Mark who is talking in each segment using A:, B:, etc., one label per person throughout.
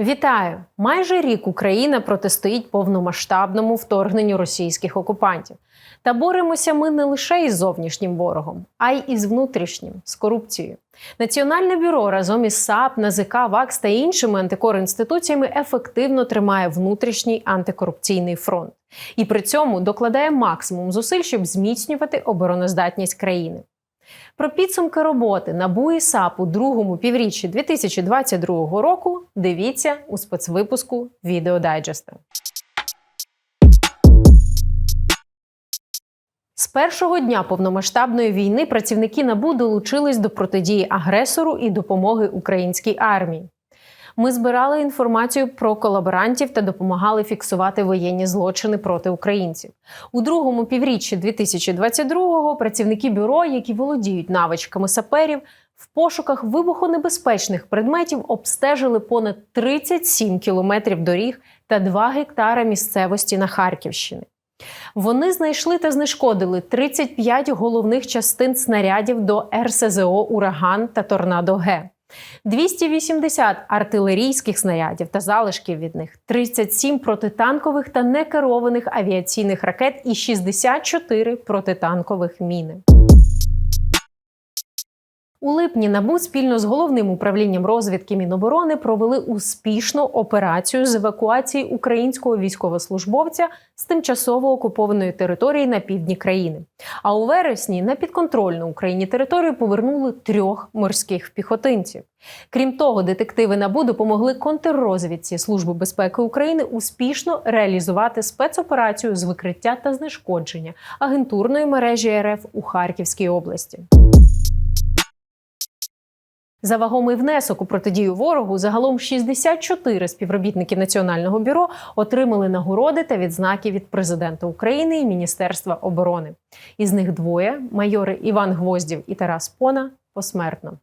A: Вітаю! Майже рік Україна протистоїть повномасштабному вторгненню російських окупантів. Та боремося ми не лише із зовнішнім ворогом, а й із внутрішнім з корупцією. Національне бюро разом із САП, НАЗК, ВАКС та іншими антикорінституціями ефективно тримає внутрішній антикорупційний фронт і при цьому докладає максимум зусиль, щоб зміцнювати обороноздатність країни. Про підсумки роботи НАБУ і САП у другому півріччі 2022 року дивіться у спецвипуску відеодайджеста. З першого дня повномасштабної війни працівники НАБУ долучились до протидії агресору і допомоги українській армії. Ми збирали інформацію про колаборантів та допомагали фіксувати воєнні злочини проти українців. У другому півріччі 2022-го працівники бюро, які володіють навичками саперів, в пошуках вибухонебезпечних предметів обстежили понад 37 кілометрів доріг та 2 гектара місцевості на Харківщині. Вони знайшли та знешкодили 35 головних частин снарядів до РСЗО Ураган та Торнадо Г. 280 артилерійських снарядів та залишків від них, 37 протитанкових та некерованих авіаційних ракет і 64 протитанкових міни. У липні НАБУ спільно з головним управлінням розвідки Міноборони провели успішну операцію з евакуації українського військовослужбовця з тимчасово окупованої території на півдні країни. А у вересні на підконтрольну Україні територію повернули трьох морських піхотинців. Крім того, детективи НАБУ допомогли контррозвідці Служби безпеки України успішно реалізувати спецоперацію з викриття та знешкодження агентурної мережі РФ у Харківській області. За вагомий внесок у протидію ворогу загалом 64 співробітники Національного бюро отримали нагороди та відзнаки від президента України і Міністерства оборони. Із них двоє майори Іван Гвоздів і Тарас Пона посмертно.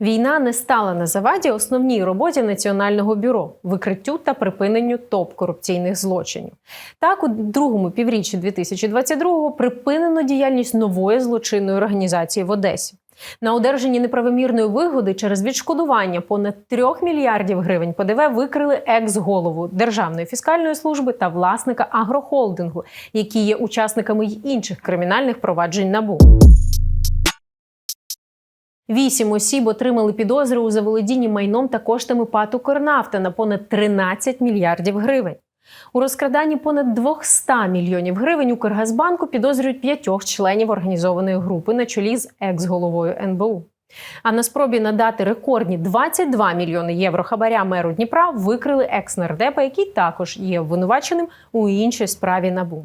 A: Війна не стала на заваді основній роботі Національного бюро викриттю та припиненню топ-корупційних злочинів. Так, у другому півріччі 2022-го припинено діяльність нової злочинної організації в Одесі. На одержанні неправомірної вигоди через відшкодування понад 3 мільярдів гривень ПДВ викрили екс-голову Державної фіскальної служби та власника агрохолдингу, які є учасниками й інших кримінальних проваджень НАБУ. Вісім осіб отримали підозри у заволодінні майном та коштами ПАТ «Укрнафта» на понад 13 мільярдів гривень. У розкраданні понад 200 мільйонів гривень Укргазбанку підозрюють п'ятьох членів організованої групи на чолі з екс-головою НБУ. А на спробі надати рекордні 22 мільйони євро хабаря меру Дніпра викрили екс-нардепа, який також є обвинуваченим у іншій справі НАБУ.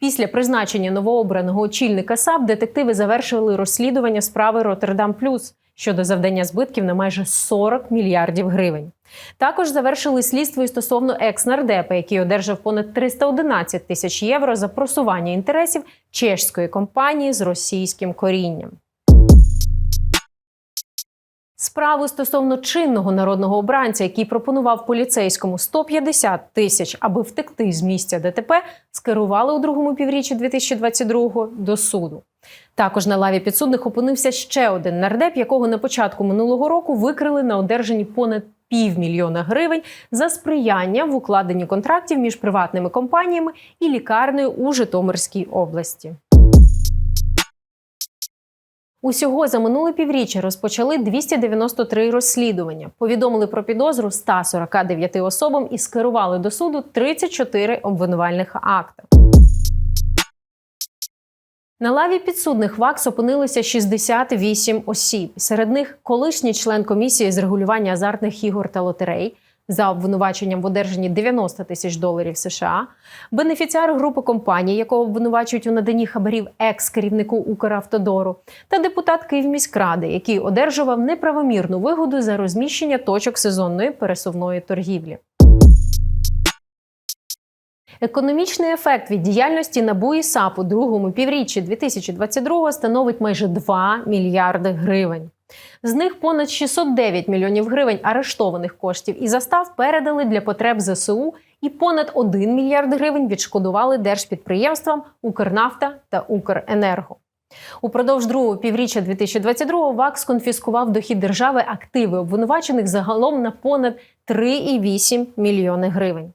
A: Після призначення новообраного очільника САП детективи завершили розслідування справи Роттердам Плюс щодо завдання збитків на майже 40 мільярдів гривень. Також завершили слідство і стосовно екс-нардепа, який одержав понад 311 тисяч євро за просування інтересів чешської компанії з російським корінням. Справу стосовно чинного народного обранця, який пропонував поліцейському 150 тисяч, аби втекти з місця ДТП, скерували у другому півріччі 2022-го до суду. Також на лаві підсудних опинився ще один нардеп, якого на початку минулого року викрили на одержанні понад півмільйона гривень за сприяння в укладенні контрактів між приватними компаніями і лікарнею у Житомирській області. Усього за минуле півріччя розпочали 293 розслідування, повідомили про підозру 149 особам і скерували до суду 34 обвинувальних акта. На лаві підсудних ВАКС опинилися 68 осіб. Серед них колишній член комісії з регулювання азартних ігор та лотерей за обвинуваченням в одержанні 90 тисяч доларів США, бенефіціар групи компаній, якого обвинувачують у наданні хабарів екс-керівнику Укравтодору, та депутат Київміськради, який одержував неправомірну вигоду за розміщення точок сезонної пересувної торгівлі. Економічний ефект від діяльності НАБУ і САП у другому півріччі 2022 становить майже 2 мільярди гривень. З них понад 609 мільйонів гривень арештованих коштів і застав передали для потреб ЗСУ, і понад 1 мільярд гривень відшкодували держпідприємствам Укрнафта та Укренерго. Упродовж другого півріччя 2022 ВАКС конфіскував дохід держави активи обвинувачених загалом на понад 3,8 мільйони гривень.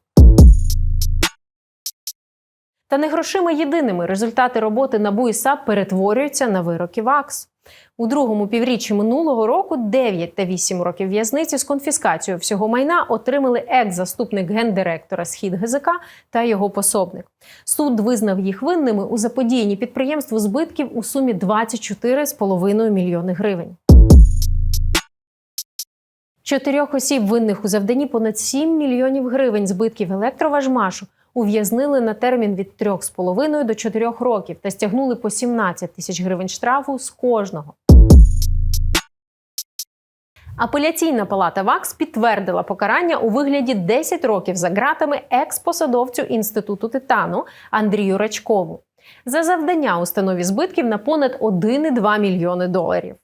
A: Та не грошима єдиними результати роботи НАБУ і САП перетворюються на вироки ВАКС. У другому півріччі минулого року 9 та 8 років в'язниці з конфіскацією всього майна отримали екс-заступник гендиректора Схід ГЗК та його пособник. Суд визнав їх винними у заподіянні підприємству збитків у сумі 24,5 мільйони гривень. Чотирьох осіб винних у завданні понад 7 мільйонів гривень збитків електроважмашу ув'язнили на термін від 3,5 до 4 років та стягнули по 17 тисяч гривень штрафу з кожного. Апеляційна палата ВАКС підтвердила покарання у вигляді 10 років за ґратами екс-посадовцю інституту титану Андрію Рачкову за завдання установі збитків на понад 1,2 мільйони доларів.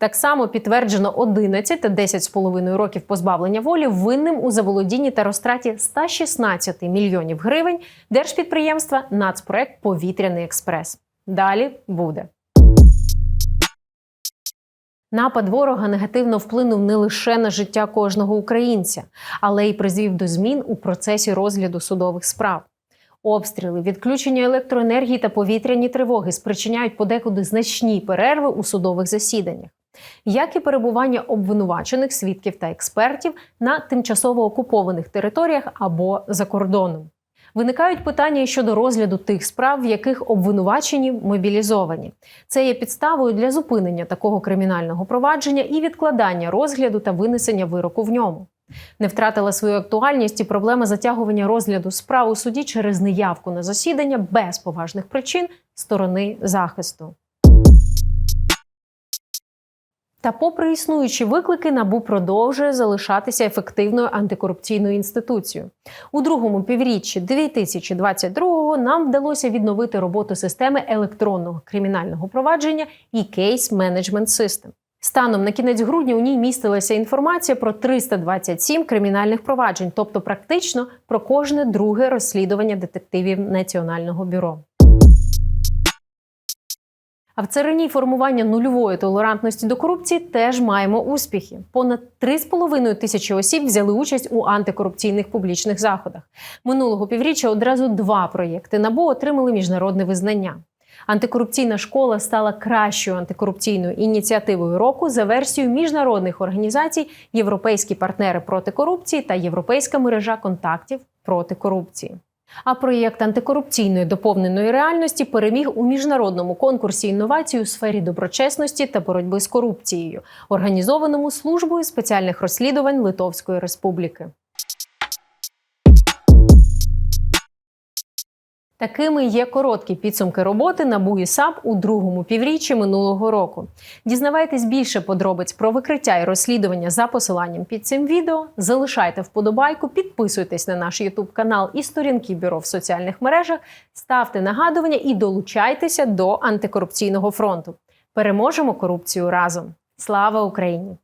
A: Так само підтверджено 11 та 10,5 років позбавлення волі винним у заволодінні та розтраті 116 мільйонів гривень держпідприємства Нацпроект Повітряний експрес. Далі буде. Напад ворога негативно вплинув не лише на життя кожного українця, але й призвів до змін у процесі розгляду судових справ. Обстріли, відключення електроенергії та повітряні тривоги спричиняють подекуди значні перерви у судових засіданнях, як і перебування обвинувачених свідків та експертів на тимчасово окупованих територіях або за кордоном. Виникають питання щодо розгляду тих справ, в яких обвинувачені мобілізовані. Це є підставою для зупинення такого кримінального провадження і відкладання розгляду та винесення вироку в ньому. Не втратила свою актуальність і проблема затягування розгляду справ у суді через неявку на засідання без поважних причин сторони захисту. Та, попри існуючі виклики, набу продовжує залишатися ефективною антикорупційною інституцією. У другому півріччі 2022-го нам вдалося відновити роботу системи електронного кримінального провадження і Management System. Станом на кінець грудня у ній містилася інформація про 327 кримінальних проваджень, тобто практично про кожне друге розслідування детективів Національного бюро. А в царині формування нульової толерантності до корупції теж маємо успіхи. Понад 3,5 тисячі осіб взяли участь у антикорупційних публічних заходах. Минулого півріччя одразу два проєкти НАБУ отримали міжнародне визнання. Антикорупційна школа стала кращою антикорупційною ініціативою року за версією міжнародних організацій Європейські партнери проти корупції та Європейська мережа контактів проти корупції. А проєкт антикорупційної доповненої реальності переміг у міжнародному конкурсі інновацій у сфері доброчесності та боротьби з корупцією, організованому службою спеціальних розслідувань Литовської Республіки. Такими є короткі підсумки роботи НАБУ і САП у другому півріччі минулого року. Дізнавайтесь більше подробиць про викриття і розслідування за посиланням під цим відео. Залишайте вподобайку, підписуйтесь на наш Ютуб канал і сторінки бюро в соціальних мережах, ставте нагадування і долучайтеся до антикорупційного фронту. Переможемо корупцію разом. Слава Україні!